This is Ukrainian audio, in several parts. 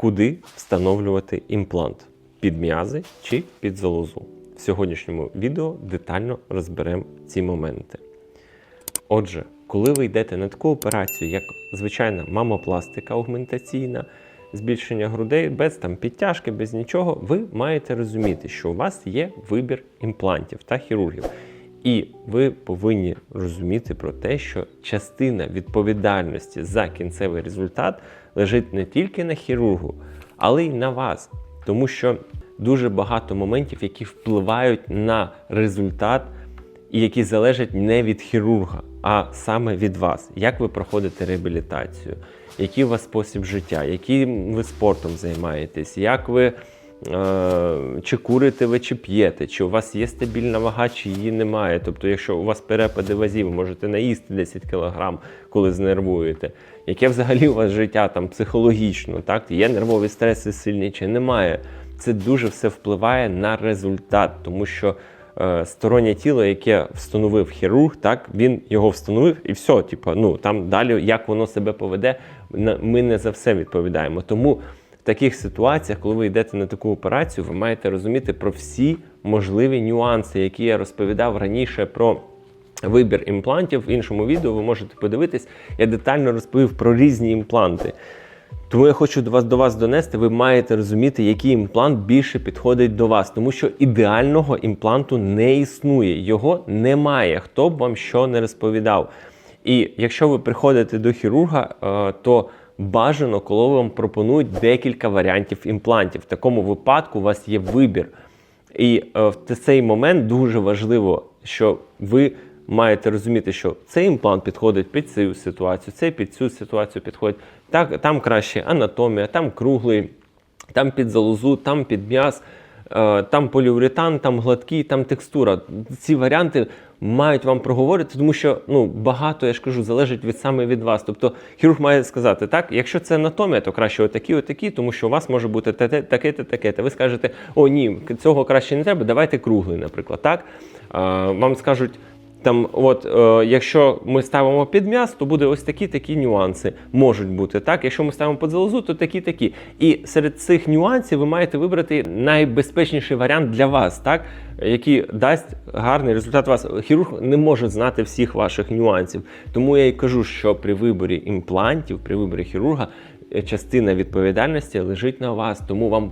куди встановлювати імплант під м'язи чи під залозу. В сьогоднішньому відео детально розберемо ці моменти. Отже, коли ви йдете на таку операцію, як звичайна мамопластика аугментаційна, збільшення грудей без там підтяжки, без нічого, ви маєте розуміти, що у вас є вибір імплантів та хірургів. І ви повинні розуміти про те, що частина відповідальності за кінцевий результат лежить не тільки на хірургу, але й на вас. Тому що дуже багато моментів, які впливають на результат і які залежать не від хірурга, а саме від вас. Як ви проходите реабілітацію, який у вас спосіб життя, яким ви спортом займаєтесь, як ви. Е, Чи курите ви, чи п'єте, чи у вас є стабільна вага, чи її немає. Тобто, якщо у вас перепади вазів, можете наїсти 10 кг, коли знервуєте. Яке взагалі у вас життя там психологічно, так? Є нервові стреси сильні чи немає. Це дуже все впливає на результат, тому що е, стороннє тіло, яке встановив хірург, так він його встановив і все. Типу, ну там далі як воно себе поведе, ми не за все відповідаємо. Тому в таких ситуаціях, коли ви йдете на таку операцію, ви маєте розуміти про всі можливі нюанси, які я розповідав раніше про. Вибір імплантів в іншому відео ви можете подивитись. Я детально розповів про різні імпланти. Тому я хочу до вас до вас донести. Ви маєте розуміти, який імплант більше підходить до вас, тому що ідеального імпланту не існує, його немає. Хто б вам що не розповідав. І якщо ви приходите до хірурга, е, то бажано, коли вам пропонують декілька варіантів імплантів. В такому випадку у вас є вибір. І е, в цей момент дуже важливо, що ви маєте розуміти, що цей імплант підходить під цю ситуацію, цей під цю ситуацію підходить. Так, там краще анатомія, там круглий, там під залозу, там під м'яз, там поліуретан, там гладкий, там текстура. Ці варіанти мають вам проговорити, тому що ну, багато, я ж кажу, залежить від саме від вас. Тобто хірург має сказати, так, якщо це анатомія, то краще отакі, отакі, тому що у вас може бути те- те- таке, те, таке. Ви скажете, о, ні, цього краще не треба, давайте круглий, наприклад. Так? Е, Вам скажуть. Там, от, е, якщо ми ставимо під м'яз, то буде ось такі такі нюанси можуть бути. Так, якщо ми ставимо під залозу, то такі такі. І серед цих нюансів ви маєте вибрати найбезпечніший варіант для вас, так, який дасть гарний результат вас. Хірург не може знати всіх ваших нюансів. Тому я і кажу, що при виборі імплантів, при виборі хірурга, е, частина відповідальності лежить на вас. Тому вам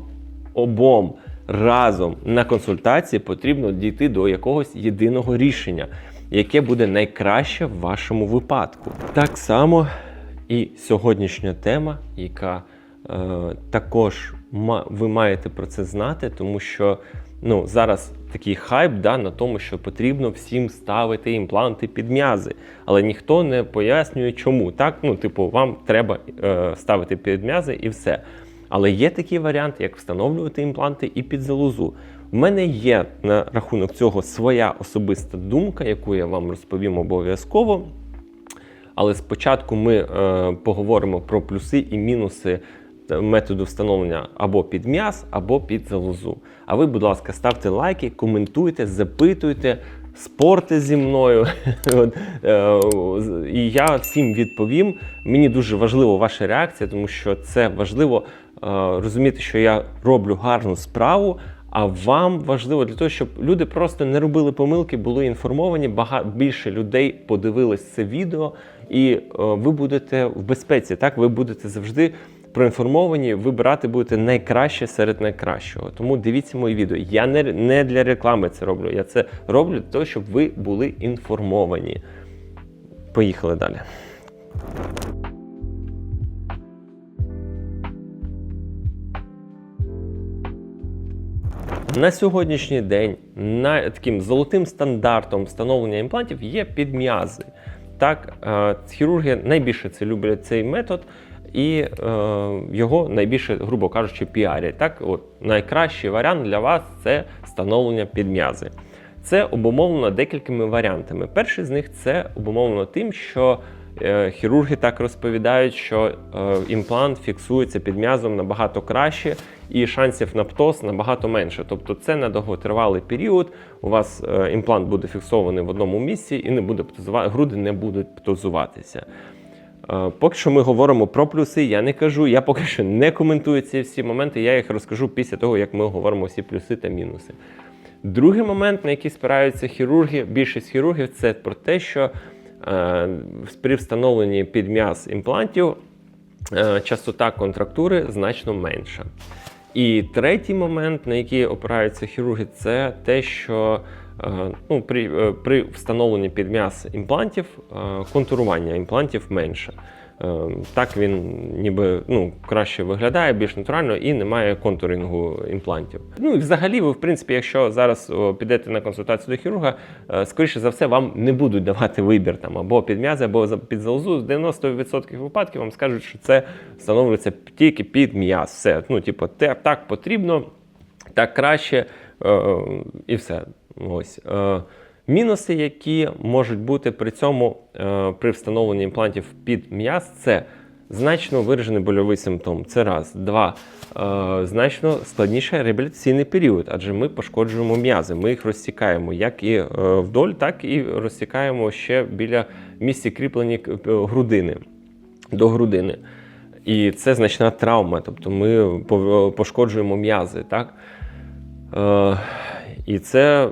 обом разом на консультації потрібно дійти до якогось єдиного рішення, яке буде найкраще в вашому випадку. Так само і сьогоднішня тема, яка е, також ви маєте про це знати, тому що ну, зараз такий хайп да, на тому, що потрібно всім ставити імпланти під м'язи, але ніхто не пояснює, чому. Так, ну, типу, вам треба е, ставити під м'язи і все. Але є такий варіант, як встановлювати імпланти і під залозу. У мене є на рахунок цього своя особиста думка, яку я вам розповім обов'язково. Але спочатку ми е, поговоримо про плюси і мінуси е, методу встановлення або під м'яз, або під залозу. А ви, будь ласка, ставте лайки, коментуйте, запитуйте, спорте зі мною. Е, І я всім відповім. Мені дуже важлива ваша реакція, тому що це важливо е, розуміти, що я роблю гарну справу. А вам важливо для того, щоб люди просто не робили помилки, були інформовані. Багато більше людей подивились це відео, і е, ви будете в безпеці. Так, ви будете завжди проінформовані, вибирати будете найкраще серед найкращого. Тому дивіться мої відео. Я не, не для реклами це роблю. Я це роблю для того, щоб ви були інформовані. Поїхали далі. На сьогоднішній день на таким золотим стандартом встановлення імплантів є підм'язи. Так, е, хірурги найбільше це люблять цей метод, і е, його найбільше, грубо кажучи, піарять. Так, от найкращий варіант для вас це встановлення підм'язи. Це обумовлено декількома варіантами. Перший з них це обумовлено тим, що хірурги так розповідають, що е, імплант фіксується під м'язом набагато краще, і шансів на птоз набагато менше. Тобто це на довготривалий період. У вас е, імплант буде фіксований в одному місці і не буде птозувати, груди не будуть птозуватися. Е, Поки що ми говоримо про плюси, я не кажу, я поки що не коментую ці всі моменти, я їх розкажу після того, як ми говоримо всі плюси та мінуси. Другий момент, на який спираються хірурги, більшість хірургів, це про те, що е, при встановленні під м'яз імплантів е, частота контрактури значно менша. І третій момент, на який опираються хірурги, це те, що е, ну, при, е, при встановленні під м'яз імплантів е, контурування імплантів менше. Е, Так він ніби ну, краще виглядає, більш натурально і немає контурингу імплантів. Ну і взагалі, ви, в принципі, якщо зараз підете на консультацію до хірурга, е, скоріше за все, вам не будуть давати вибір там або під м'язи, або під залозу. З 90% випадків вам скажуть, що це встановлюється тільки під м'яз. Все, ну, типу, те- так потрібно, так краще, е, і все. Ось. Мінуси, які можуть бути при цьому е, при встановленні імплантів під м'яз, це значно виражений больовий симптом. Це раз. Два. Е, значно складніший реабілітаційний період, адже ми пошкоджуємо м'язи, ми їх розсікаємо як і е, вдоль, так і розсікаємо ще біля місця кріплення грудини до грудини. І це значна травма, тобто ми пошкоджуємо м'язи. Так? І це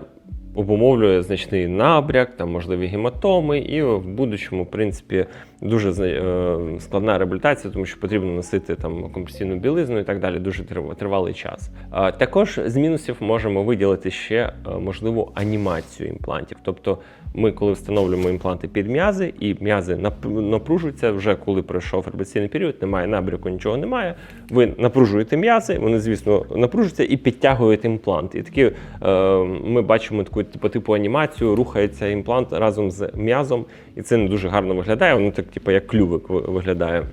обумовлює значний набряк, там можливі гематоми, і в будущому, в принципі, дуже е, складна реабілітація, тому що потрібно носити там компресійну білизну і так далі, дуже тривалий час. Також з мінусів можемо виділити ще е, можливу анімацію імплантів. Тобто, ми, коли встановлюємо імпланти під м'язи, і м'язи нап- напружуються вже коли пройшов реабілітаційний період, немає набряку, нічого немає. Ви напружуєте м'язи, вони, звісно, напружуються і підтягують імплант. І такі е, ми бачимо таку типу, типу анімацію, рухається імплант разом з м'язом, і це не дуже гарно виглядає. Воно так, типу, як клювик виглядає.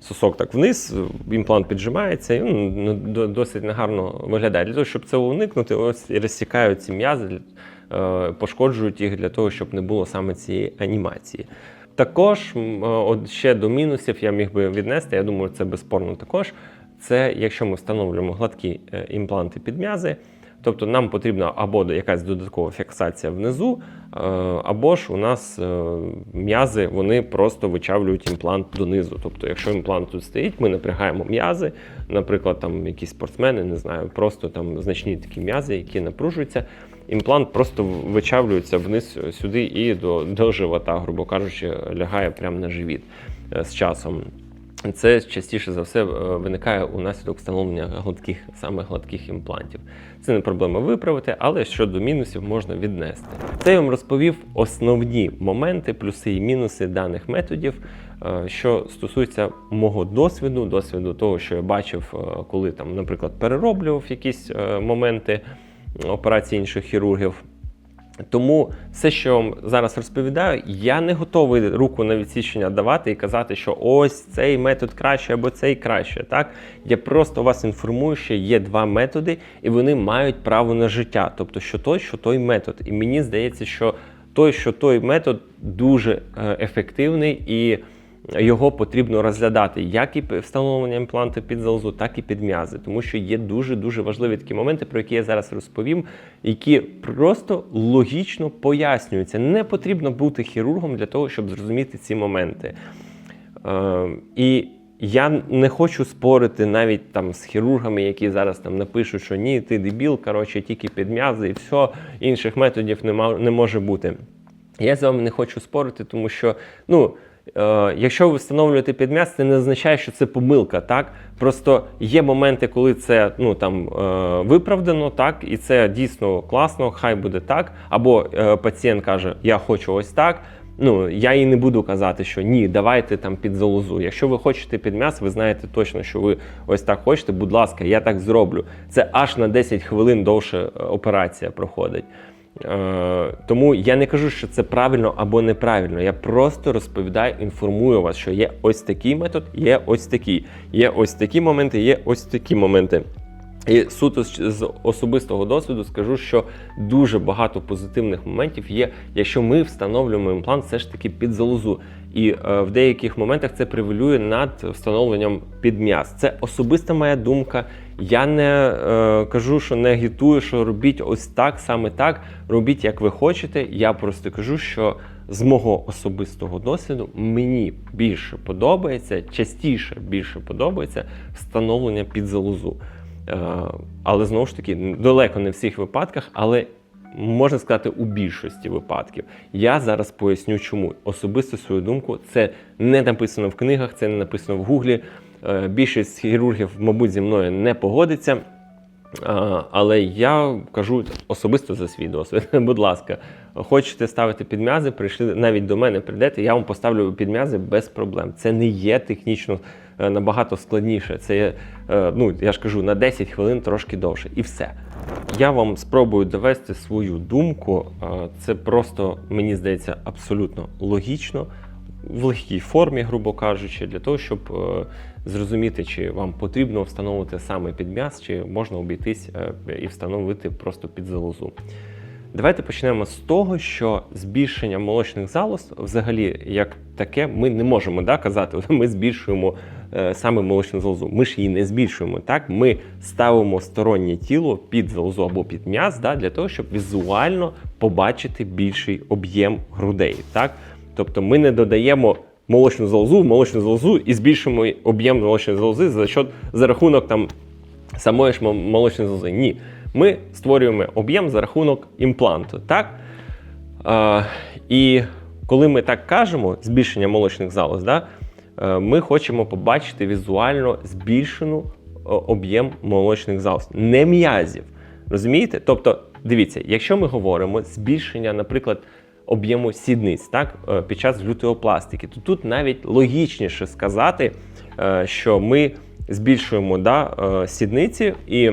Сосок так вниз, імплант піджимається, і ну, досить негарно виглядає. Для того, щоб це уникнути, ось і розсікають ці м'язи, е, пошкоджують їх для того, щоб не було саме цієї анімації. Також е, от ще до мінусів я міг би віднести, я думаю, це безспорно також. Це якщо ми встановлюємо гладкі е, імпланти під м'язи, тобто нам потрібна або якась додаткова фіксація внизу, е, або ж у нас е, м'язи вони просто вичавлюють імплант донизу. Тобто, якщо імплант тут стоїть, ми напрягаємо м'язи, наприклад, там якісь спортсмени, не знаю, просто там значні такі м'язи, які напружуються. Імплант просто вичавлюється вниз сюди і до, до живота, грубо кажучи, лягає прямо на живіт е, з часом. Це частіше за все е, виникає унаслідок встановлення гладких, саме гладких імплантів. Це не проблема виправити, але щодо мінусів можна віднести. Це я вам розповів основні моменти, плюси і мінуси даних методів, е, що стосується мого досвіду, досвіду того, що я бачив, е, коли там, наприклад, перероблював якісь моменти операцій інших хірургів. Тому все, що вам зараз розповідаю, я не готовий руку на відсічення давати і казати, що ось цей метод краще або цей краще. Так я просто вас інформую, що є два методи, і вони мають право на життя. Тобто, що той, що той метод. І мені здається, що той, що той метод дуже е, ефективний і. Його потрібно розглядати як і встановлення імпланту під залозу, так і під м'язи, тому що є дуже дуже важливі такі моменти, про які я зараз розповім, які просто логічно пояснюються. Не потрібно бути хірургом для того, щоб зрозуміти ці моменти. Е, і я не хочу спорити навіть там з хірургами, які зараз там напишуть, що ні, ти дебіл, коротше, тільки під м'язи і все, інших методів нема, не може бути. Я з вами не хочу спорити, тому що, ну. Е, якщо ви встановлюєте підм'яз, це не означає, що це помилка, так? Просто є моменти, коли це ну, там, е, виправдано, так, і це дійсно класно, хай буде так. Або е, пацієнт каже, я хочу ось так. Ну, я їй не буду казати, що ні, давайте там під залозу. Якщо ви хочете під м'яз, ви знаєте точно, що ви ось так хочете, будь ласка, я так зроблю. Це аж на 10 хвилин довше операція проходить. Е, тому я не кажу, що це правильно або неправильно. Я просто розповідаю, інформую вас, що є ось такий метод, є ось такий, є ось такі моменти, є ось такі моменти. І суто з особистого досвіду скажу, що дуже багато позитивних моментів є, якщо ми встановлюємо імплант все ж таки під залозу. І е, в деяких моментах це превалює над встановленням під м'яз. Це особиста моя думка. Я не е, кажу, що не агітую, що робіть ось так, саме так. Робіть як ви хочете. Я просто кажу, що з мого особистого досвіду мені більше подобається, частіше більше подобається встановлення під залозу. Е, Але знову ж таки, далеко не в всіх випадках, але можна сказати, у більшості випадків. Я зараз поясню, чому особисто свою думку, це не написано в книгах, це не написано в гуглі. Е, Більшість хірургів, мабуть, зі мною не погодиться. Але я кажу особисто за свій досвід. Будь ласка, хочете ставити підм'язи, прийшли навіть до мене, прийдете, я вам поставлю підм'язи без проблем. Це не є технічно е, набагато складніше. Це е, ну я ж кажу, на 10 хвилин трошки довше. І все. Я вам спробую довести свою думку. Е, Це просто, мені здається, абсолютно логічно. В легкій формі, грубо кажучи, для того, щоб е, зрозуміти, чи вам потрібно встановити саме підм'яз, чи можна обійтись е, і встановити просто під залозу. Давайте почнемо з того, що збільшення молочних залоз, взагалі, як таке, ми не можемо да, казати, ми збільшуємо е, саме молочну залозу. Ми ж її не збільшуємо. Так, ми ставимо стороннє тіло під залозу або під м'яз, да, для того, щоб візуально побачити більший об'єм грудей. Так? Тобто ми не додаємо молочну залозу, молочну залозу і збільшуємо об'єм молочної залози за счет, за рахунок там самої ж молочної залози. Ні. Ми створюємо об'єм за рахунок імпланту. Так? А, і коли ми так кажемо, збільшення молочних залоз, да, е, ми хочемо побачити візуально збільшену е, об'єм молочних залоз, не м'язів. Розумієте? Тобто, дивіться, якщо ми говоримо збільшення, наприклад, об'єму сідниць так, е, під час глютеопластики, то тут навіть логічніше сказати, е, що ми збільшуємо да, е, сідниці і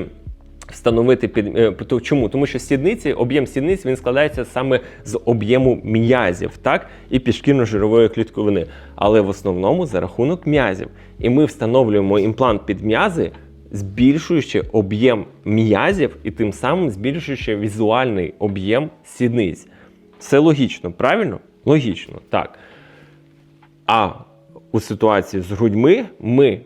встановити під чому? Тому що сідниці, об'єм сідниць він складається саме з об'єму м'язів, так і підшкірно-жирової клітковини, але в основному за рахунок м'язів. І ми встановлюємо імплант під м'язи, збільшуючи об'єм м'язів і тим самим збільшуючи візуальний об'єм сідниць. Це логічно, правильно? Логічно, так. А у ситуації з грудьми ми.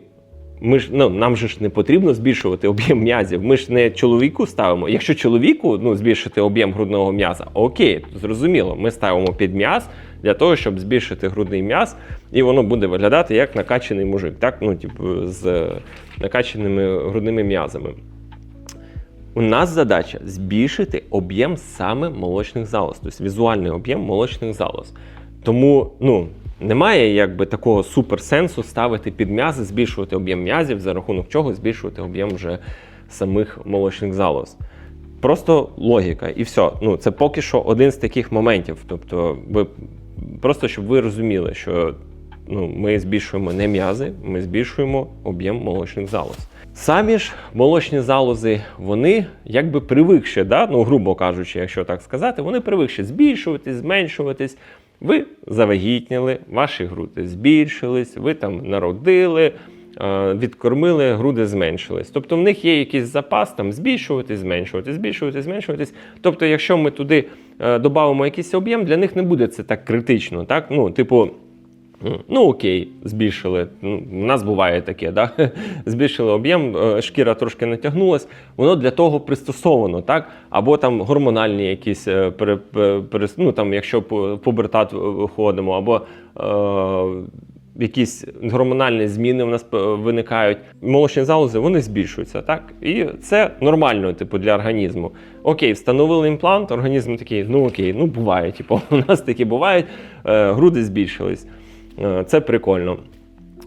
Ми ж ну нам же ж не потрібно збільшувати об'єм м'язів. Ми ж не чоловіку ставимо. Якщо чоловіку ну збільшити об'єм грудного м'яза, окей, зрозуміло. Ми ставимо під м'яз для того, щоб збільшити грудний м'яз, і воно буде виглядати як накачаний мужик, так ну типу з накачаними грудними м'язами. У нас задача збільшити об'єм саме молочних залоз, тобто візуальний об'єм молочних залоз. Тому ну, немає якби такого суперсенсу ставити під м'язи, збільшувати об'єм м'язів, за рахунок чого збільшувати об'єм вже самих молочних залоз. Просто логіка, і все. Ну, це поки що один з таких моментів. Тобто, ви просто щоб ви розуміли, що ну, ми збільшуємо не м'язи, ми збільшуємо об'єм молочних залоз. Самі ж молочні залози, вони якби привикші, да? ну, грубо кажучи, якщо так сказати, вони привикші збільшуватись, зменшуватись. Ви завагітніли, ваші груди збільшились, ви там народили, е, відкормили, груди зменшились. Тобто в них є якийсь запас там збільшуватись, зменшуватись, збільшуватись, зменшуватись. Тобто, якщо ми туди е, додамо якийсь об'єм, для них не буде це так критично. Так? Ну, типу, Ну, окей, збільшили. Ну, У нас буває таке, да? збільшили об'єм, е, шкіра трошки натягнулась. Воно для того пристосовано, так? Або там гормональні якісь е, пере, пере, ну, там, якщо пубертат виходимо, або е, якісь гормональні зміни в нас е, виникають. Молочні залози вони збільшуються, так? І це нормально, типу, для організму. Окей, встановили імплант, організм такий, ну окей, ну буває, типу, у нас такі бувають, е, груди збільшились. Е, Це прикольно.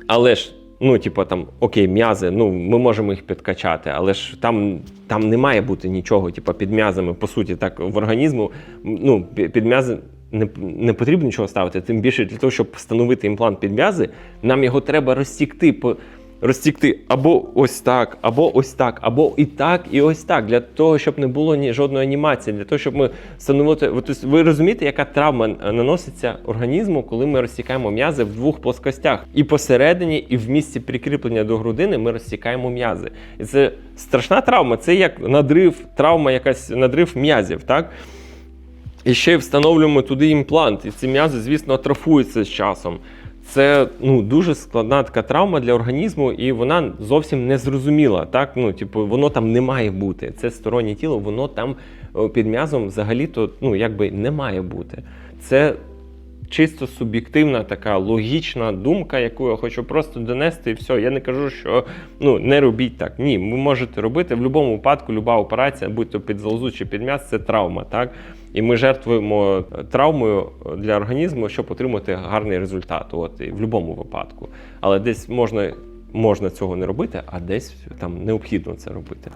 Але ж, ну, типу, там, окей, м'язи, ну, ми можемо їх підкачати, але ж там, там не має бути нічого, типу, під м'язами, по суті, так, в організму. Ну, під м'язи не, не потрібно нічого ставити. Тим більше для того, щоб встановити імплант під м'язи, нам його треба розтікти по. Розтікти або ось так, або ось так, або і так, і ось так, для того, щоб не було ні жодної анімації, для того, щоб ми тобто, ви розумієте, яка травма е, наноситься організму, коли ми розтікаємо м'язи в двох плоскостях. І посередині, і в місці прикріплення до грудини ми розтікаємо м'язи. І це страшна травма, це як надрив, травма, якась надрив м'язів. так? І ще встановлюємо туди імплант. І ці м'язи, звісно, атрофуються з часом. Це ну, дуже складна така травма для організму, і вона зовсім не зрозуміла. Так? Ну, типу, воно там не має бути. Це стороннє тіло, воно там під м'язом взагалі-то ну, якби не має бути. Це чисто суб'єктивна така логічна думка, яку я хочу просто донести, і все. Я не кажу, що ну не робіть так. Ні, ви можете робити в будь-якому випадку, люба операція, будь то під залозу чи під м'яз, це травма, так. І ми жертвуємо травмою для організму, щоб отримати гарний результат. От і в будь-якому випадку. Але десь можна. Можна цього не робити, а десь там необхідно це робити.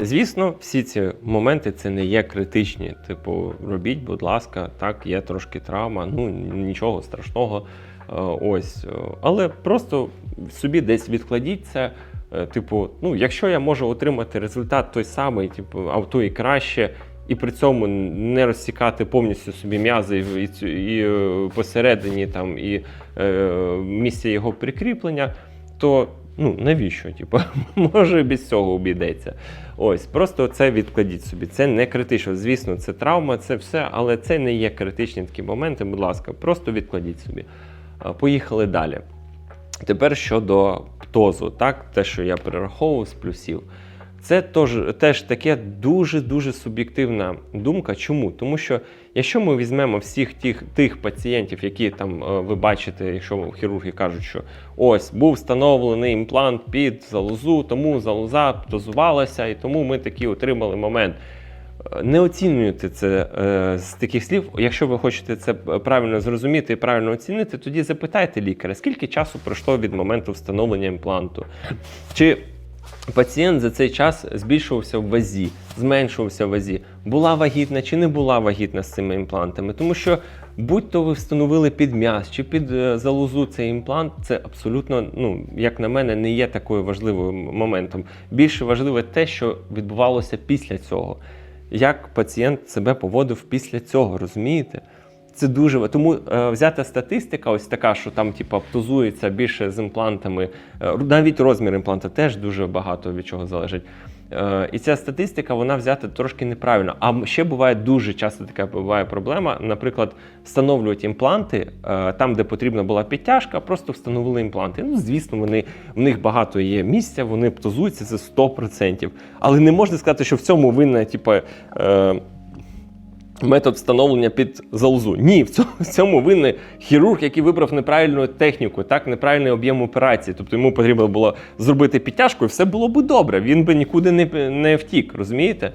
Звісно, всі ці моменти це не є критичні. Типу, робіть, будь ласка, так, є трошки травма, ну нічого страшного. Е, Ось, але просто собі десь відкладіть це. Е, Типу, ну, якщо я можу отримати результат той самий, типу, а то і краще, і при цьому не розсікати повністю собі м'язи і, і, і е, посередині там, і е, місце його прикріплення, то ну навіщо? Типу, може без цього обійдеться. Ось, просто це відкладіть собі. Це не критично. Звісно, це травма, це все, але це не є критичні такі моменти. Будь ласка, просто відкладіть собі. Поїхали далі. Тепер щодо птозу, так, те, що я перераховував з плюсів. Це теж, теж таке дуже-дуже суб'єктивна думка. Чому? Тому що якщо ми візьмемо всіх тих, тих пацієнтів, які там е, ви бачите, якщо хірурги кажуть, що ось був встановлений імплант під залозу, тому залоза птозувалася, і тому ми такий отримали момент. Е, Не оцінюйте це е, з таких слів. Якщо ви хочете це правильно зрозуміти і правильно оцінити, тоді запитайте лікаря, скільки часу пройшло від моменту встановлення імпланту. Чи пацієнт за цей час збільшувався в вазі, зменшувався в вазі, була вагітна чи не була вагітна з цими імплантами. Тому що будь-то ви встановили під м'яз чи під е, залозу цей імплант, це абсолютно, ну як на мене, не є такою важливою моментом. Більше важливе те, що відбувалося після цього. Як пацієнт себе поводив після цього, розумієте? Це дуже тому е, взята статистика, ось така, що там типу, птозується більше з імплантами. е, навіть розмір імпланта теж дуже багато від чого залежить. Е, і ця статистика вона взята трошки неправильно. А ще буває дуже часто така буває проблема. Наприклад, встановлюють імпланти е, там, де потрібна була підтяжка, просто встановили імпланти. Ну, звісно, вони в них багато є місця, вони птозуються це 100%. Але не можна сказати, що в цьому винна, типу. Е, метод встановлення під залозу. Ні, в цьому, в цьому винний хірург, який вибрав неправильну техніку, так, неправильний об'єм операції. Тобто йому потрібно було зробити підтяжку, і все було б добре. Він би нікуди не, не втік, розумієте?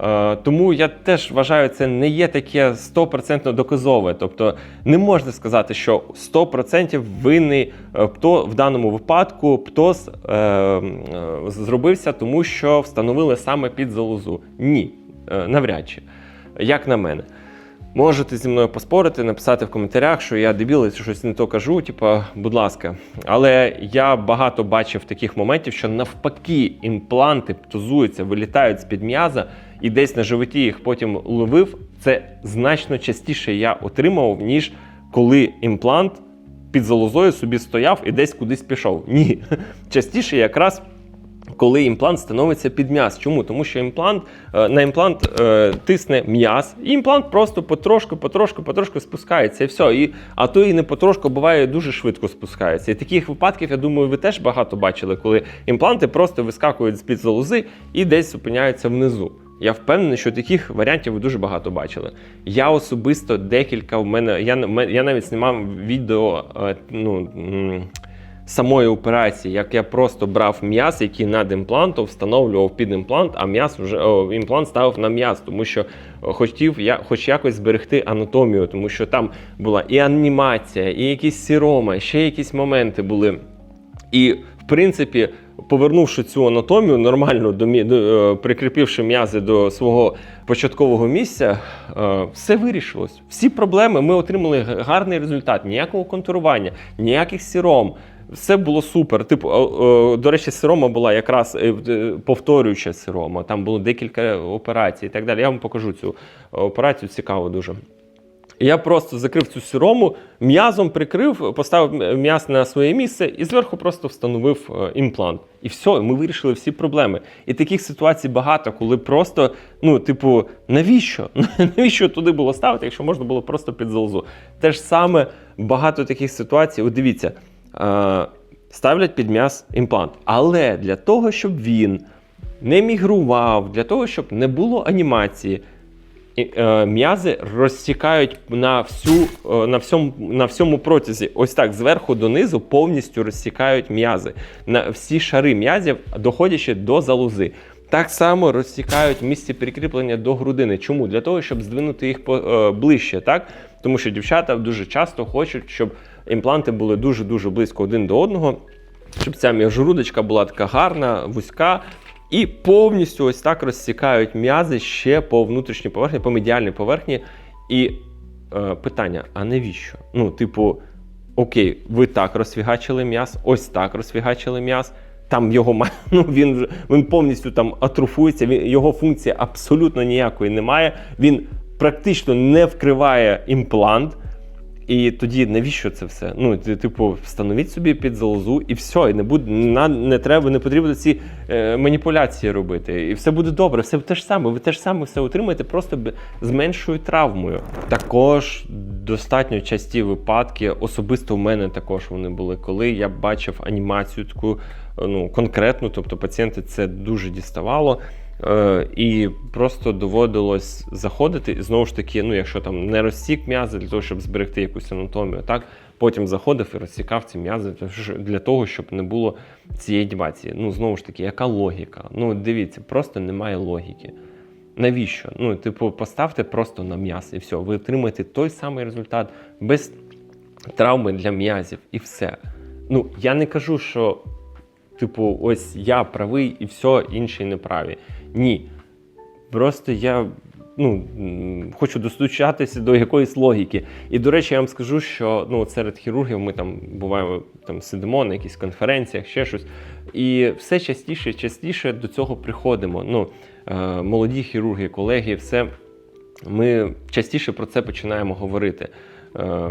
Е, тому я теж вважаю, це не є таке 100% доказове. Тобто не можна сказати, що 100% винний е, ПТО в даному випадку ПТОС е, е, зробився, тому що встановили саме під залозу. Ні, е, навряд чи як на мене. Можете зі мною поспорити, написати в коментарях, що я дебіл, і щось не то кажу, типа, будь ласка. Але я багато бачив таких моментів, що навпаки імпланти птозуються, вилітають з-під м'яза, і десь на животі їх потім ловив. Це значно частіше я отримав, ніж коли імплант під залозою собі стояв і десь кудись пішов. Ні. Частіше якраз коли імплант становиться під м'яз. Чому? Тому що імплант е, на імплант е, тисне м'яз, і імплант просто потрошку, потрошку, потрошку спускається. І все. І, а то і не потрошку буває дуже швидко спускається. І таких випадків, я думаю, ви теж багато бачили, коли імпланти просто вискакують з-під залози і десь опиняються внизу. Я впевнений, що таких варіантів ви дуже багато бачили. Я особисто декілька в мене. Я, я навіть знімав відео. е, ну, самої операції, як я просто брав м'яз, який над імплантом, встановлював під імплант, а м'яз вже о, імплант ставив на м'яз, тому що хотів я хоч якось зберегти анатомію, тому що там була і анімація, і якісь сірома, ще якісь моменти були. І в принципі, повернувши цю анатомію нормально до, до е, прикріпивши м'язи до свого початкового місця, е, все вирішилось. Всі проблеми ми отримали гарний результат, ніякого контурування, ніяких сіром. Все було супер. Типу, до речі, сирома була якраз е, е, повторююча сирома. Там було декілька операцій і так далі. Я вам покажу цю операцію, цікаво дуже. Я просто закрив цю сирому, м'язом прикрив, поставив м'яз на своє місце і зверху просто встановив е, імплант. І все, ми вирішили всі проблеми. І таких ситуацій багато, коли просто, ну, типу, навіщо? Навіщо туди було ставити, якщо можна було просто під залозу? Те ж саме багато таких ситуацій. От дивіться, е, ставлять під м'яз імплант. Але для того, щоб він не мігрував, для того, щоб не було анімації. е, м'язи розтікають на всю е, на всьому на всьому протязі. Ось так зверху донизу повністю розтікають м'язи. На всі шари м'язів, доходячи до залози. Так само розтікають місце прикріплення до грудини. Чому? Для того, щоб здвинути їх е, ближче, так? Тому що дівчата дуже часто хочуть, щоб імпланти були дуже-дуже близько один до одного, щоб ця міжгрудочка була така гарна, вузька. І повністю ось так розсікають м'язи ще по внутрішній поверхні, по медіальній поверхні. І е, питання: а навіщо? Ну, типу, окей, ви так розфігачили м'яз, ось так розфігачили м'яз. Там його ну, він, він повністю там атрофується, він, його функції абсолютно ніякої немає. Він практично не вкриває імплант. І тоді навіщо це все? Ну, типу, встановіть собі під залозу і все, і не буде на не треба, не потрібно ці е, маніпуляції робити. І все буде добре, все те ж саме. Ви те ж саме все отримаєте просто з меншою травмою. Також достатньо часті випадки, особисто в мене також вони були, коли я бачив анімацію таку е, ну, конкретну, тобто пацієнти це дуже діставало. Е, і просто доводилось заходити, і знову ж таки, ну якщо там не розсік м'язи для того, щоб зберегти якусь анатомію, так потім заходив і розсікав ці м'язи для того, щоб- не було цієї дебації. Ну знову ж таки, яка логіка? Ну дивіться, просто немає логіки. Навіщо? Ну, типу, поставте просто на м'яз і все. Ви отримаєте той самий результат без травми для м'язів і все. Ну, я не кажу, що типу, ось я правий і все, інші неправі. Ні. Просто я ну, хочу достучатися до якоїсь логіки. І, до речі, я вам скажу, що ну, серед хірургів ми там буваємо, там сидимо на якихось конференціях, ще щось. І все частіше і частіше до цього приходимо. Ну, е, молоді хірурги, колеги, все ми частіше про це починаємо говорити. Е,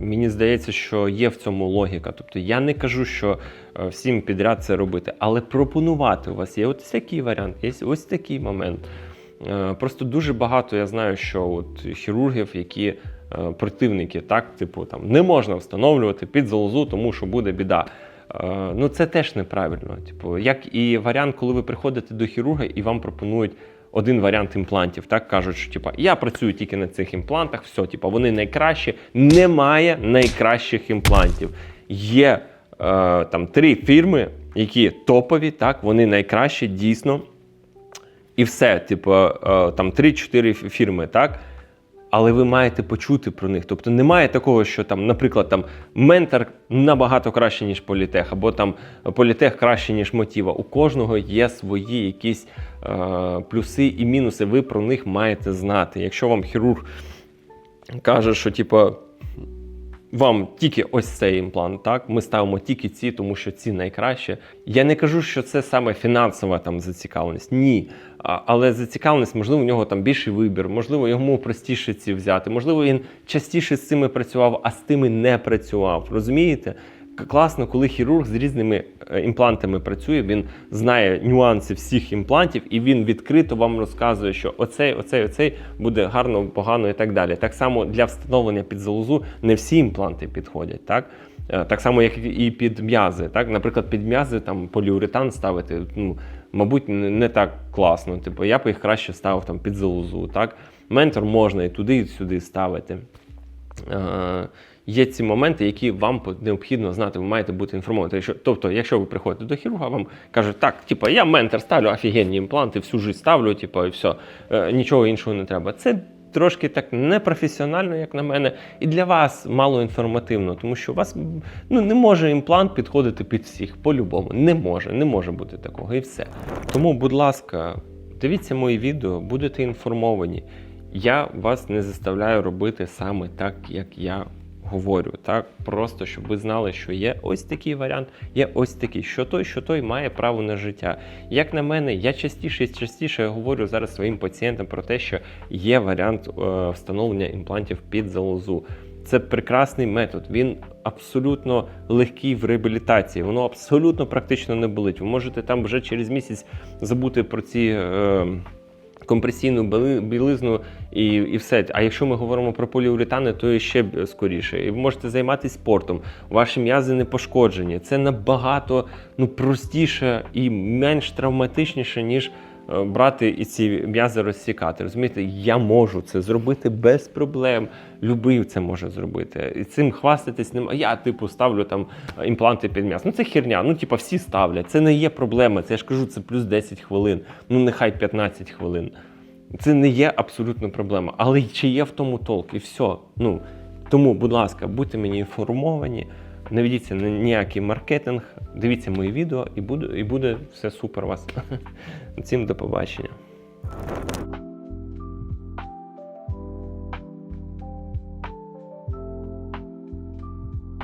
Мені здається, що є в цьому логіка. Тобто я не кажу, що е, всім підряд це робити, але пропонувати у вас є ось такий варіант, є ось такий момент. Е, Просто дуже багато я знаю, що от хірургів, які противники, так, типу, там не можна встановлювати під залозу, тому що буде біда. Ну, це теж неправильно. Типу, як і варіант, коли ви приходите до хірурга і вам пропонують один варіант імплантів. Так кажуть, що типа я працюю тільки на цих імплантах, все, типа вони найкращі. Немає найкращих імплантів. Є е, там три фірми, які топові, так, вони найкращі дійсно. І все, типу, там 3-4 фірми, так? Але ви маєте почути про них. Тобто немає такого, що там, наприклад, там ментор набагато краще, ніж політех, або там політех краще, ніж мотива. У кожного є свої якісь е, плюси і мінуси. Ви про них маєте знати. Якщо вам хірург каже, що типу, вам тільки ось цей імплант, так? Ми ставимо тільки ці, тому що ці найкраще. Я не кажу, що це саме фінансова там зацікавленість. Ні. Але зацікавленість, можливо, у нього там більший вибір, можливо, йому простіше ці взяти, можливо, він частіше з цими працював, а з тими не працював. Розумієте? Класно, коли хірург з різними е, імплантами працює, він знає нюанси всіх імплантів, і він відкрито вам розказує, що оцей, оцей, оцей буде гарно, погано і так далі. Так само для встановлення під залозу не всі імпланти підходять. Так? Е, Так само, як і під м'язи. Так? Наприклад, під м'язи там поліуретан ставити, ну, мабуть, не так класно. Типу, я б їх краще ставив там під залозу. Так? Ментор можна і туди, і сюди ставити. Є ці моменти, які вам необхідно знати, ви маєте бути інформовані. Тобто, якщо ви приходите до хірурга, вам кажуть, так, типу, я ментор ставлю офігенні імпланти, всю життя ставлю, типу, і все, нічого іншого не треба. Це трошки так непрофесіонально, як на мене, і для вас мало інформативно, тому що у вас ну, не може імплант підходити під всіх, по-любому. Не може, не може бути такого, і все. Тому, будь ласка, дивіться мої відео, будете інформовані. Я вас не заставляю робити саме так, як я говорю. Так, просто щоб ви знали, що є ось такий варіант, є ось такий, що той, що той має право на життя. Як на мене, я частіше і частіше говорю зараз своїм пацієнтам про те, що є варіант е, встановлення імплантів під залозу. Це прекрасний метод. Він абсолютно легкий в реабілітації. Воно абсолютно практично не болить. Ви можете там вже через місяць забути про ці. Е, компресійну білизну і, і все. А якщо ми говоримо про поліуретани, то ще скоріше. І ви можете займатися спортом. Ваші м'язи не пошкоджені. Це набагато ну, простіше і менш травматичніше, ніж брати і ці м'язи розсікати. Розумієте, я можу це зробити без проблем. Любий це може зробити. І цим хвастатись нема. Я, типу, ставлю там е, імпланти під м'ясо. Ну це херня. Ну, типу, всі ставлять. Це не є проблема. Це я ж кажу, це плюс 10 хвилин. Ну нехай 15 хвилин. Це не є абсолютно проблема. Але чи є в тому толк? І все. Ну тому, будь ласка, будьте мені інформовані. Не ведіться на ніякий маркетинг, дивіться мої відео, і буде, і буде все супер у вас. Всім до побачення.